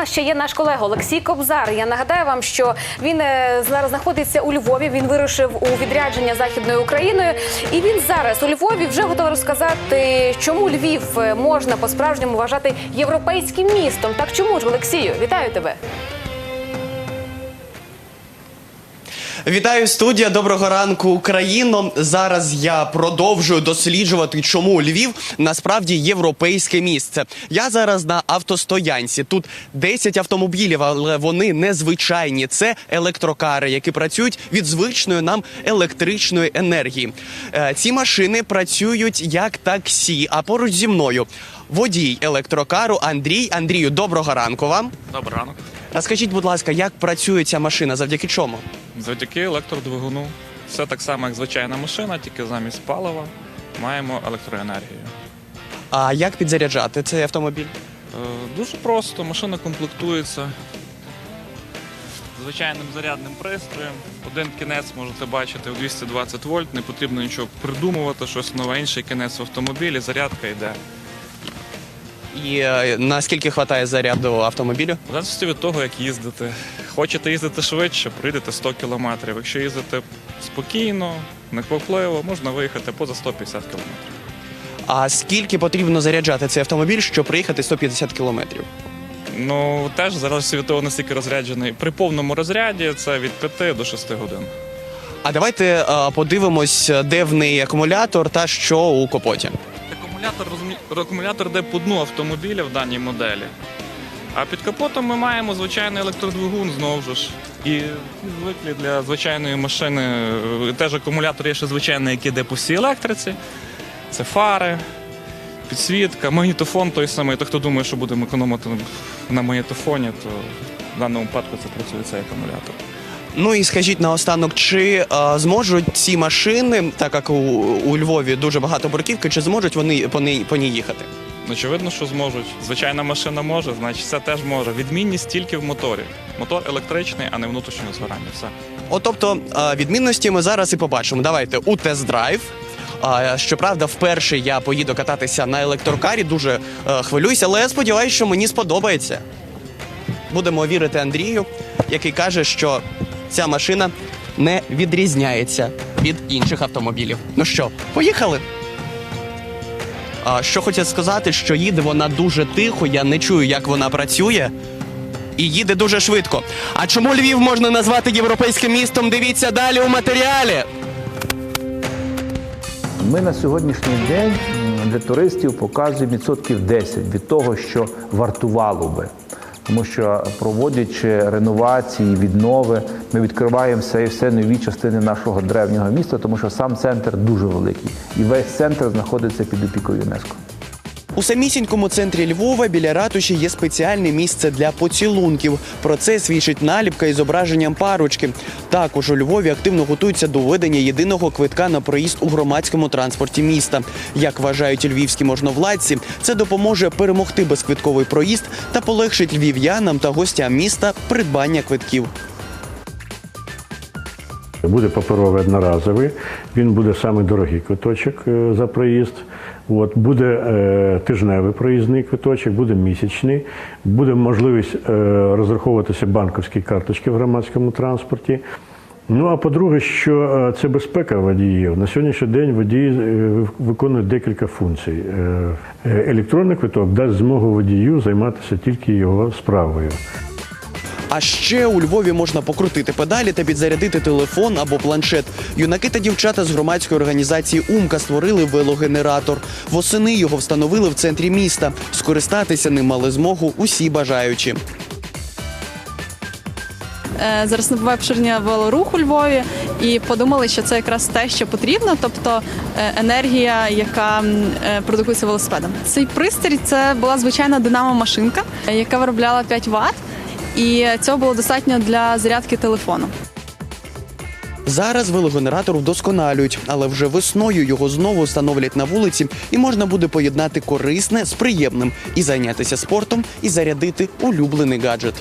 нас ще є наш колега Олексій Кобзар. Я нагадаю вам, що він е, зараз знаходиться у Львові. Він вирушив у відрядження західною Україною, і він зараз у Львові вже готовий розказати, чому Львів е, можна по-справжньому вважати європейським містом. Так чому ж Олексію? Вітаю тебе. Вітаю студія. Доброго ранку, Україно. Зараз я продовжую досліджувати, чому Львів насправді європейське місце. Я зараз на автостоянці. Тут 10 автомобілів, але вони незвичайні. Це електрокари, які працюють від звичної нам електричної енергії. Е, Ці машини працюють як таксі. А поруч зі мною водій електрокару Андрій. Андрію, доброго ранку вам. Добрий ранок. Розкажіть, будь ласка, як працює ця машина? Завдяки чому? Завдяки електродвигуну. Все так само, як звичайна машина, тільки замість палива маємо електроенергію. А як підзаряджати цей автомобіль? Е, Дуже просто, машина комплектується звичайним зарядним пристроєм. Один кінець можете бачити у 220 вольт, не потрібно нічого придумувати, щось нове, інший кінець в автомобілі, зарядка йде. І е, наскільки вистачає заряду автомобілю? В залежності від того, як їздити. Хочете їздити швидше, пройдете 100 кілометрів. Якщо їздити спокійно, неквапливо, можна виїхати поза 150 кілометрів. А скільки потрібно заряджати цей автомобіль, щоб приїхати 150 кілометрів? Ну теж залежить від того, наскільки розряджений. При повному розряді це від 5 до 6 годин. А давайте е, подивимось, де в неї акумулятор та що у капоті. Акумулятор розмі- акумулятор йде по дну автомобіля в даній моделі. А під капотом ми маємо звичайний електродвигун знову ж. І звиклі для звичайної машини е, теж акумулятор є ще звичайний, який йде по всій електриці. Це фари, підсвітка, магнітофон той самий. То хто думає, що будемо економити на магнітофоні, то в даному випадку це працює цей акумулятор. Ну і скажіть наостанок, чи е, зможуть ці машини, так як у, у Львові дуже багато бруківки, чи зможуть вони по ній, по ній їхати? Очевидно, що зможуть. Звичайна машина може, значить це теж може. Відмінність тільки в моторі. Мотор електричний, а не внутрішнього згорання. Все. От тобто відмінності ми зараз і побачимо. Давайте у тест-драйв. Щоправда, вперше я поїду кататися на електрокарі, дуже е, хвилююся, але я сподіваюся, що мені сподобається. Будемо вірити Андрію, який каже, що ця машина не відрізняється від інших автомобілів. Ну що, поїхали? А, що хотів сказати, що їде вона дуже тихо, я не чую, як вона працює. І їде дуже швидко. А чому Львів можна назвати європейським містом? Дивіться далі у матеріалі. Ми на сьогоднішній день для туристів показуємо відсотків 10 від того, що вартувало би. Тому що проводячи реновації, віднови, ми відкриваємо все і все нові частини нашого древнього міста, тому що сам центр дуже великий. І весь центр знаходиться під опікою ЮНЕСКО. У самісінькому центрі Львова біля ратуші є спеціальне місце для поцілунків. Про це свідчить наліпка із зображенням парочки. Також у Львові активно готуються до введення єдиного квитка на проїзд у громадському транспорті міста. Як вважають львівські можновладці, це допоможе перемогти безквитковий проїзд та полегшить львів'янам та гостям міста придбання квитків. Буде паперовий одноразовий, він буде дорогий квиточок е, за проїзд. От, буде е, тижневий проїзний квиточок, буде місячний, буде можливість е, розраховуватися банківські карточки в громадському транспорті. Ну а по-друге, що е, це безпека водіїв. На сьогоднішній день водії е, виконують декілька функцій. Електронний квиток дасть змогу водію займатися тільки його справою. А ще у Львові можна покрутити педалі та підзарядити телефон або планшет. Юнаки та дівчата з громадської організації Умка створили велогенератор. Восени його встановили в центрі міста. Скористатися ним мали змогу усі бажаючі. Е, Зараз набуває поширення велоруху у Львові і подумали, що це якраз те, що потрібно, тобто е, енергія, яка е, продукується велосипедом. Цей пристрій це була звичайна динамо-машинка, яка виробляла 5 Вт, і цього було достатньо для зарядки телефону. Зараз велогенератор вдосконалюють, але вже весною його знову встановлять на вулиці, і можна буде поєднати корисне з приємним і зайнятися спортом, і зарядити улюблений гаджет.